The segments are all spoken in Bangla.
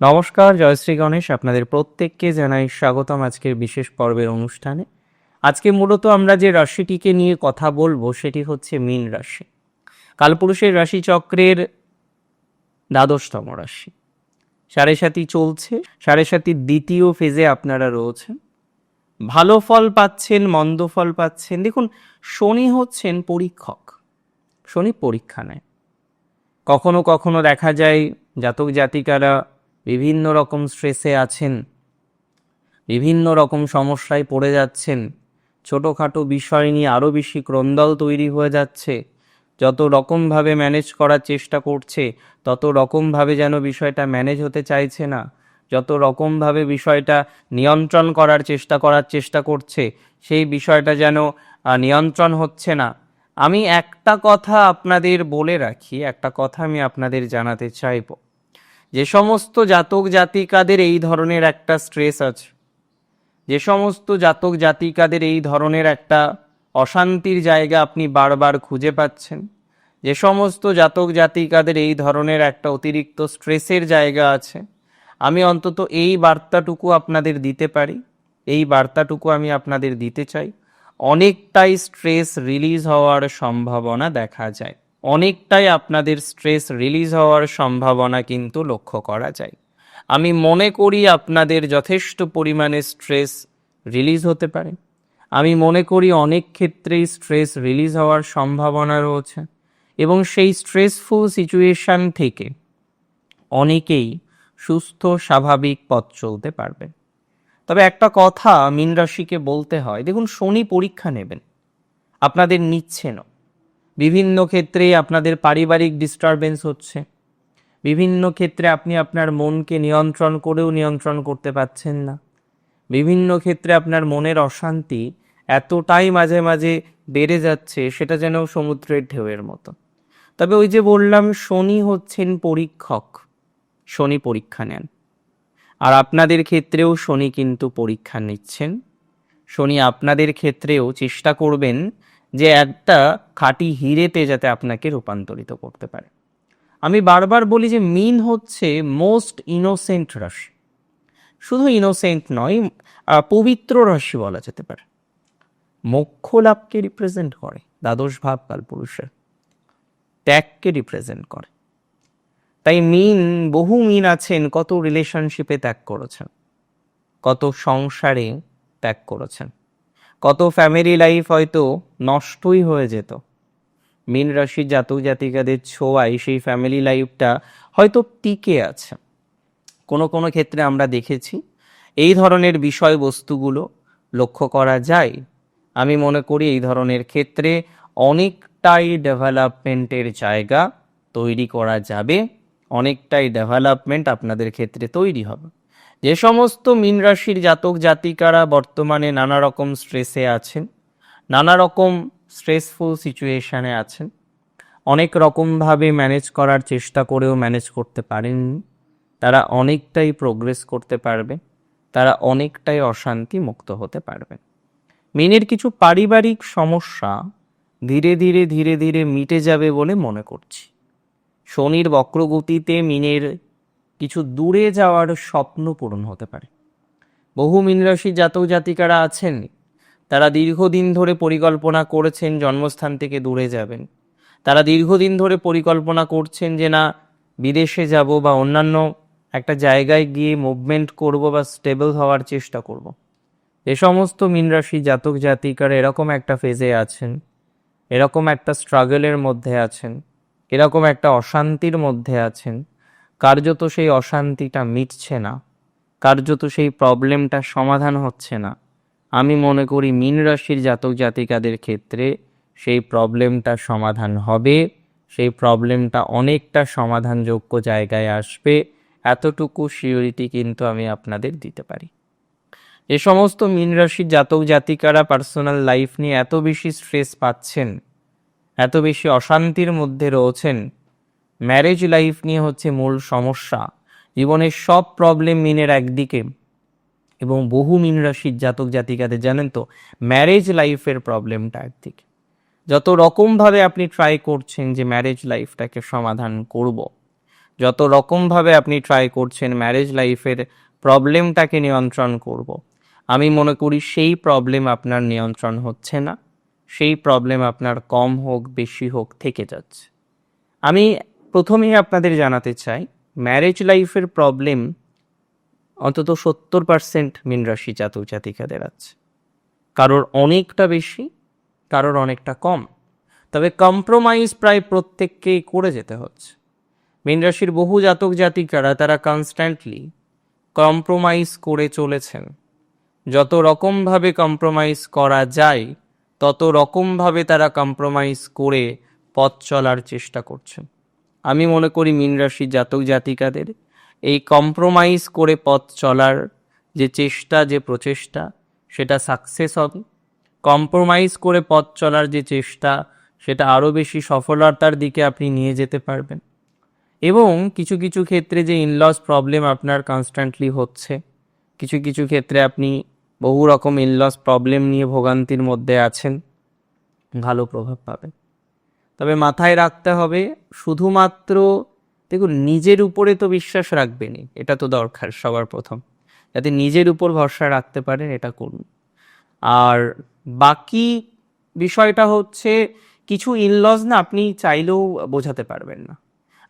নমস্কার, জয়শ্রী গণেশ, আপনাদের প্রত্যেককে জানাই স্বাগতম আজকের বিশেষ পর্বের অনুষ্ঠানে। আজকে মূলত আমরা যে রাশিটিকে নিয়ে কথা বলব সেটি হচ্ছে মীন রাশি। কালপুরুষের রাশি চক্রের দ্বাদশতম রাশি। সাড়ে সাতি চলছে সাড়ে সাতির দ্বিতীয় ফেজে আপনারা রয়েছেন। ভালো ফল পাচ্ছেন, মন্দ ফল পাচ্ছেন। দেখুন, শনি হচ্ছেন পরীক্ষক, শনি পরীক্ষা নেয়। কখনো কখনো দেখা যায় জাতক জাতিকারা বিভিন্ন রকম স্ট্রেসে আছেন, বিভিন্ন রকম সমস্যায় পড়ে যাচ্ছেন, ছোটোখাটো বিষয় নিয়ে আরও বেশি ক্রন্দল তৈরি হয়ে যাচ্ছে, যত রকমভাবে ম্যানেজ করার চেষ্টা করছে, তত রকমভাবে যেন বিষয়টা ম্যানেজ হতে চাইছে না, যত রকমভাবে বিষয়টা নিয়ন্ত্রণ করার চেষ্টা করার চেষ্টা করছে, সেই বিষয়টা যেন নিয়ন্ত্রণ হচ্ছে না। আমি একটা কথা আপনাদের বলে রাখি, একটা কথা আমি আপনাদের জানাতে চাইব। যে সমস্ত জাতক জাতিকাদের এই ধরনের একটা স্ট্রেস আছে, যে সমস্ত জাতক জাতিকাদের এই ধরনের একটা অশান্তির জায়গা আপনি বারবার খুঁজে পাচ্ছেন, যে সমস্ত জাতক জাতিকাদের এই ধরনের একটা অতিরিক্ত স্ট্রেসের জায়গা আছে, আমি অন্তত এই বার্তাটুকু আপনাদের দিতে পারি, এই বার্তাটুকু আমি আপনাদের দিতে চাই। অনেকটাই স্ট্রেস রিলিজ হওয়ার সম্ভাবনা দেখা যায়। অনেকটাই আপনাদের স্ট্রেস রিলিজ হওয়ার সম্ভাবনা কিন্তু লক্ষ্য করা যায়। আমি মনে করি আপনাদের যথেষ্ট পরিমাণে স্ট্রেস রিলিজ হতে পারে। আমি মনে করি অনেক ক্ষেত্রেই স্ট্রেস রিলিজ হওয়ার সম্ভাবনা রয়েছে এবং সেই স্ট্রেসফুল সিচুয়েশন থেকে অনেকেই সুস্থ, স্বাভাবিক পথ চলতে পারবে। তবে একটা কথা মীন রাশিকে বলতে হয়, দেখুন শনি পরীক্ষা নেবেন। আপনাদের নিচ্ছেন বিভিন্ন ক্ষেত্রে আপনাদের পারিবারিক ডিস্টারবেন্স হচ্ছে। বিভিন্ন ক্ষেত্রে আপনি আপনার মনকে নিয়ন্ত্রণ করেও নিয়ন্ত্রণ করতে পারছেন না। বিভিন্ন ক্ষেত্রে আপনার মনের অশান্তি এতটাই মাঝে মাঝে বেড়ে যাচ্ছে, সেটা যেন সমুদ্রের ঢেউয়ের মতো। তবে ওই যে বললাম, শনি হচ্ছেন পরীক্ষক। শনি পরীক্ষা নেন। আর আপনাদের ক্ষেত্রেও শনি কিন্তু পরীক্ষা নিচ্ছেন। শনি আপনাদের ক্ষেত্রেও চেষ্টা করবেন যে একটা খাঁটি হিরেতে যাতে আপনাকে রূপান্তরিত করতে পারে। আমি বারবার বলি যে মিন হচ্ছে মোস্ট ইনোসেন্ট রাশি। শুধু ইনোসেন্ট নয় পবিত্র রাশি বলা যেতে পারে। মোক্ষ লাভকে রিপ্রেজেন্ট করে, দ্বাদশ ভাব কালপুরুষের ত্যাগকে রিপ্রেজেন্ট করে। তাই মিন, বহু মিন আছেন, কত রিলেশনশিপে ত্যাগ করেছেন, কত সংসারে ত্যাগ করেছেন। কত ফ্যামিলি লাইফ হয়তো নষ্টই হয়ে যেত। মীন রাশির জাতক জাতিকাদের ছোঁয়ায় সেই ফ্যামিলি লাইফটা হয়তো টিকে আছে। কোনো কোনো ক্ষেত্রে আমরা দেখেছি এই ধরনের বিষয়বস্তুগুলো লক্ষ্য করা যায়। আমি মনে করি এই ধরনের ক্ষেত্রে অনেকটাই ডেভেলপমেন্টের জায়গা তৈরি করা যাবে। অনেকটাই ডেভেলপমেন্ট আপনাদের ক্ষেত্রে তৈরি হবে। যে সমস্ত মীন রাশির জাতক জাতিকারা বর্তমানে নানা রকম স্ট্রেসে আছেন, নানা রকম স্ট্রেসফুল সিচুয়েশানে আছেন, অনেক রকমভাবে ম্যানেজ করার চেষ্টা করেও ম্যানেজ করতে পারেন তারা অনেকটাই প্রোগ্রেস করতে পারবে তারা অনেকটাই অশান্তি মুক্ত হতে পারবে মিনের কিছু পারিবারিক সমস্যা ধীরে ধীরে ধীরে ধীরে মিটে যাবে বলে মনে করছি। শনির বক্রগতিতে মিনের কিছু দূরে যাওয়ার স্বপ্ন পূরণ হতে পারে। বহু মীন রাশির জাতক জাতিকারা আছেন। তারা দীর্ঘদিন ধরে পরিকল্পনা করেছেন জন্মস্থান থেকে দূরে যাবেন। তারা দীর্ঘদিন ধরে পরিকল্পনা করছেন যে না, বিদেশে যাব বা অন্যান্য একটা জায়গায় গিয়ে মুভমেন্ট করব বা স্টেবল হওয়ার চেষ্টা করব। এ সমস্ত মীন রাশি জাতক জাতিকারা এরকম একটা ফেজে আছেন। এরকম একটা স্ট্রাগলের মধ্যে আছেন। এরকম একটা অশান্তির মধ্যে আছেন। কার্যত সেই অশান্তিটা মিটছে না, কার্যত সেই প্রবলেমটা সমাধান হচ্ছে না। আমি মনে করি মীন রাশির জাতক জাতিকাদের ক্ষেত্রে সেই প্রবলেমটা সমাধান হবে, সেই প্রবলেমটা অনেকটা সমাধানযোগ্য জায়গায় আসবে। এতটুকু সিওরিটি কিন্তু আমি আপনাদের দিতে পারি। যে সমস্ত মীন রাশির জাতক জাতিকারা পার্সোনাল লাইফ নিয়ে এত বেশি স্ট্রেস পাচ্ছেন, এত বেশি অশান্তির মধ্যে রয়েছেন ম্যারেজ লাইফ নিয়ে হচ্ছে মূল সমস্যা। জীবনের সব প্রবলেম মিনের একদিকে। এবং বহু মীন রাশির জাতক জাতিকাদের, জানেন তো ম্যারেজ লাইফের প্রবলেমটা একদিকে। যত রকমভাবে আপনি ট্রাই করছেন যে ম্যারেজ লাইফটাকে সমাধান করব, যত রকমভাবে আপনি ট্রাই করছেন ম্যারেজ লাইফের প্রবলেমটাকে নিয়ন্ত্রণ করব। আমি মনে করি সেই প্রবলেম আপনার নিয়ন্ত্রণ হচ্ছে না। সেই প্রবলেম আপনার কম হোক, বেশি হোক, থেকে যাচ্ছে। আমি প্রথমেই আপনাদের জানাতে চাই ম্যারেজ লাইফের প্রবলেম অন্তত সত্তর পার্সেন্ট মীন রাশি জাতক জাতিকাদের আছে। কারোর অনেকটা বেশি, কারোর অনেকটা কম। তবে কম্প্রোমাইজ প্রায় প্রত্যেককেই করে যেতে হচ্ছে। মীন রাশির বহু জাতক জাতিকারা তারা কনস্ট্যান্টলি কম্প্রোমাইজ করে চলেছেন। যত রকমভাবে কম্প্রোমাইজ করা যায়, তত রকমভাবে তারা কম্প্রোমাইজ করে পথ চলার চেষ্টা করছেন। আমি মনে করি মীন রাশির জাতক জাতিকাদের, এই কম্প্রোমাইজ করে পথ চলার যে চেষ্টা, যে প্রচেষ্টা, সেটা সাকসেস হবে কম্প্রোমাইজ করে পথ চলার যে চেষ্টা, সেটা আরও বেশি সফলতার দিকে আপনি নিয়ে যেতে পারবেন। এবং কিছু কিছু ক্ষেত্রে যে ইনলস প্রবলেম আপনার কনস্ট্যান্টলি হচ্ছে, কিছু কিছু ক্ষেত্রে আপনি বহু রকম ইনলস প্রবলেম নিয়ে ভোগান্তির মধ্যে আছেন, ভালো প্রভাব পাবেন। তবে মাথায় রাখতে হবে, শুধুমাত্র দেখুন, নিজের উপরে তো বিশ্বাস রাখবেনই, এটা তো দরকার সবার প্রথম। যাতে নিজের উপর ভরসা রাখতে পারেন, এটা করুন। আর বাকি বিষয়টা হচ্ছে, কিছু ইনলস না আপনি চাইলেও বোঝাতে পারবেন না।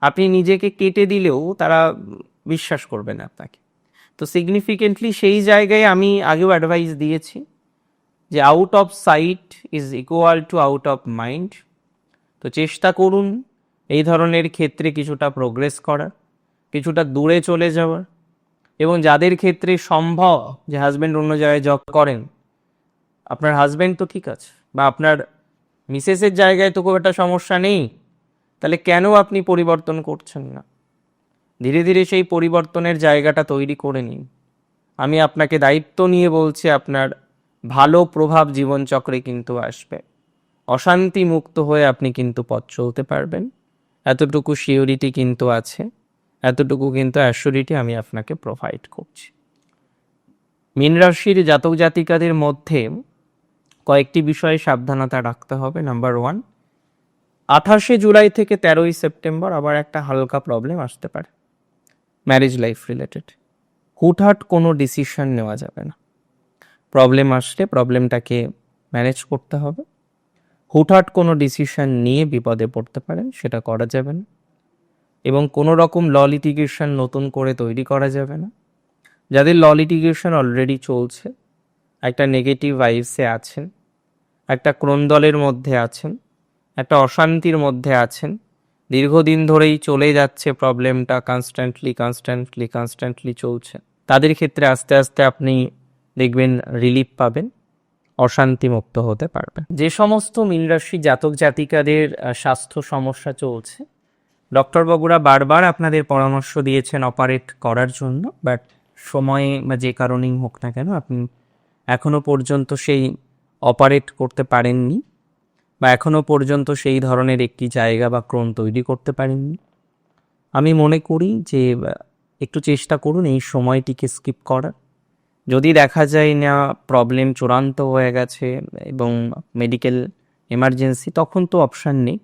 আপনি নিজেকে কেটে দিলেও তারা বিশ্বাস করবে না আপনাকে। তো সিগনিফিকেন্টলি সেই জায়গায় আমি আগেও অ্যাডভাইস দিয়েছি যে out of sight is equal to out of mind তো চেষ্টা করুন এই ধরনের ক্ষেত্রে কিছুটা প্রোগ্রেস করার, কিছুটা দূরে চলে যাওয়ার এবং যাদের ক্ষেত্রে সম্ভব যে হাজব্যান্ড অন্য জায়গায় জব করেন, আপনার হাজব্যান্ড তো ঠিক আছে বা আপনার মিসেসের জায়গায় তো খুব একটা সমস্যা নেই, তাহলে কেন আপনি পরিবর্তন করছেন না? ধীরে ধীরে সেই পরিবর্তনের জায়গাটা তৈরি করে নিন। আমি আপনাকে দায়িত্ব নিয়ে বলছি, আপনার ভালো প্রভাব জীবনচক্রে কিন্তু আসবে। অশান্তি মুক্ত হয়ে আপনি কিন্তু পথ চলতে পারবেন। এতটুকু সিওরিটি কিন্তু আছে। এতটুকু কিন্তু অ্যাসিওরিটি আমি আপনাকে প্রোভাইড করছি। মীন রাশির জাতক জাতিকাদের মধ্যে কয়েকটি বিষয়ে সাবধানতা রাখতে হবে। নাম্বার ওয়ান, আঠাশে জুলাই থেকে তেরোই সেপ্টেম্বর আবার একটা হালকা প্রবলেম আসতে পারে। Marriage life related. হুটহাট কোনো ডিসিশন নেওয়া যাবে না। প্রবলেম আসলে প্রবলেমটাকে ম্যানেজ করতে হবে। হুটহাট কোনো ডিসিশন নিয়ে বিপদে পড়তে পারেন, সেটা করা যাবে না। এবং কোনো রকম ল লিটিগেশন নতুন করে তৈরি করা যাবে না। যাদের ল লিটিগেশন অলরেডি চলছে, একটা নেগেটিভ ভাইবসে আছেন, একটা ক্রন্দলের মধ্যে আছেন, একটা অশান্তির মধ্যে আছেন, দীর্ঘদিন ধরেই চলে যাচ্ছে প্রবলেমটা কনস্ট্যান্টলি কনস্ট্যান্টলি কনস্ট্যান্টলি চলছে, তাদের ক্ষেত্রে আস্তে আস্তে আপনি দেখবেন রিলিফ পাবেন। অশান্তি মুক্ত হতে পারবেন যে সমস্ত মীনরাশি জাতক জাতিকাদের স্বাস্থ্য সমস্যা চলছে ডক্টরবাবুরা বারবার আপনাদের পরামর্শ দিয়েছেন অপারেট করার জন্য, বাট সময়ে বা যে কারণেই হোক না কেন আপনি এখনও পর্যন্ত সেই অপারেট করতে পারেননি বা এখনও পর্যন্ত সেই ধরনের একটি জায়গা বা ক্রম তৈরি করতে পারেননি। আমি মনে করি যে একটু চেষ্টা করুন এই সময়টিকে স্কিপ করার। যদি দেখা যায় না প্রবলেম চূড়ান্ত হয়ে গেছে এবং মেডিকেল এমার্জেন্সি তখন তো অপশান নেই।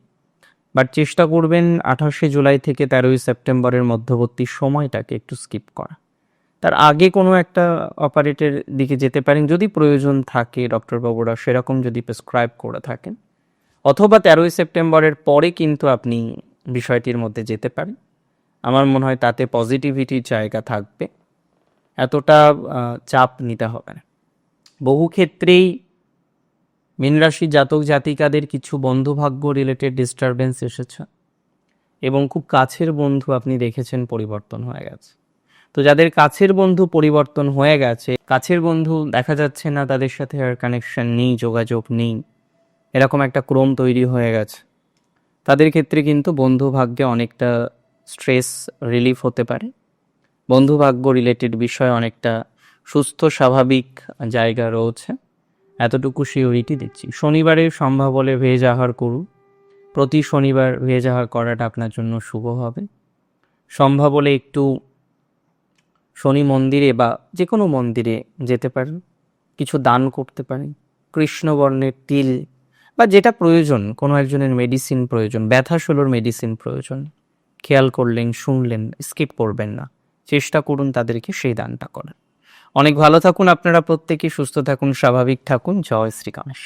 বাট চেষ্টা করবেন আঠাশে জুলাই থেকে তেরোই সেপ্টেম্বরের মধ্যবর্তী সময়টাকে একটু স্কিপ করা। তার আগে কোনো একটা অপারেটের দিকে যেতে পারেন, যদি প্রয়োজন থাকে ডক্টরবাবুরা সেরকম যদি প্রেসক্রাইব করে থাকেন। অথবা তেরোই সেপ্টেম্বরের পরে কিন্তু আপনি বিষয়টির মধ্যে যেতে পারেন। আমার মনে হয় তাতে পজিটিভিটির জায়গা থাকবে। এতটা চাপ নিতে হবে না। বহু ক্ষেত্রেই মীনরাশি জাতক জাতিকাদের কিছু বন্ধুভাগ্য রিলেটেড ডিস্টারবেন্স এসেছে এবং খুব কাছের বন্ধু আপনি দেখেছেন পরিবর্তন হয়ে গেছে। তো যাদের কাছের বন্ধু পরিবর্তন হয়ে গেছে, কাছের বন্ধু দেখা যাচ্ছে না, তাদের সাথে আর কানেকশন নেই, যোগাযোগ নেই। এরকম একটা ক্রম তৈরি হয়ে গেছে। তাদের ক্ষেত্রে কিন্তু বন্ধু ভাগ্যে অনেকটা স্ট্রেস রিলিফ হতে পারে। বন্ধু ভাগ্য রিলেটেড বিষয় অনেকটা সুস্থ, স্বাভাবিক জায়গা রয়েছে। এতটুকু সিওরিটি দিচ্ছি। শনিবারের সম্ভব হলে ভেজ আহার করুন। প্রতি শনিবার ভেজ আহার করাটা আপনার জন্য শুভ হবে। সম্ভব হলে একটু শনি মন্দিরে বা যে কোনো মন্দিরে যেতে পারেন। কিছু দান করতে পারেন। কৃষ্ণবর্ণের তিল বা যেটা প্রয়োজন, কোনো একজনের মেডিসিন প্রয়োজন ব্যথা শোলোর মেডিসিন প্রয়োজন। খেয়াল করলেন, শুনলেন স্কিপ করবেন না। চেষ্টা করুন তাদেরকে সেই দানটা করার। অনেক ভালো থাকুন আপনারা প্রত্যেকে, সুস্থ থাকুন, স্বাভাবিক থাকুন। জয় শ্রী গণেশ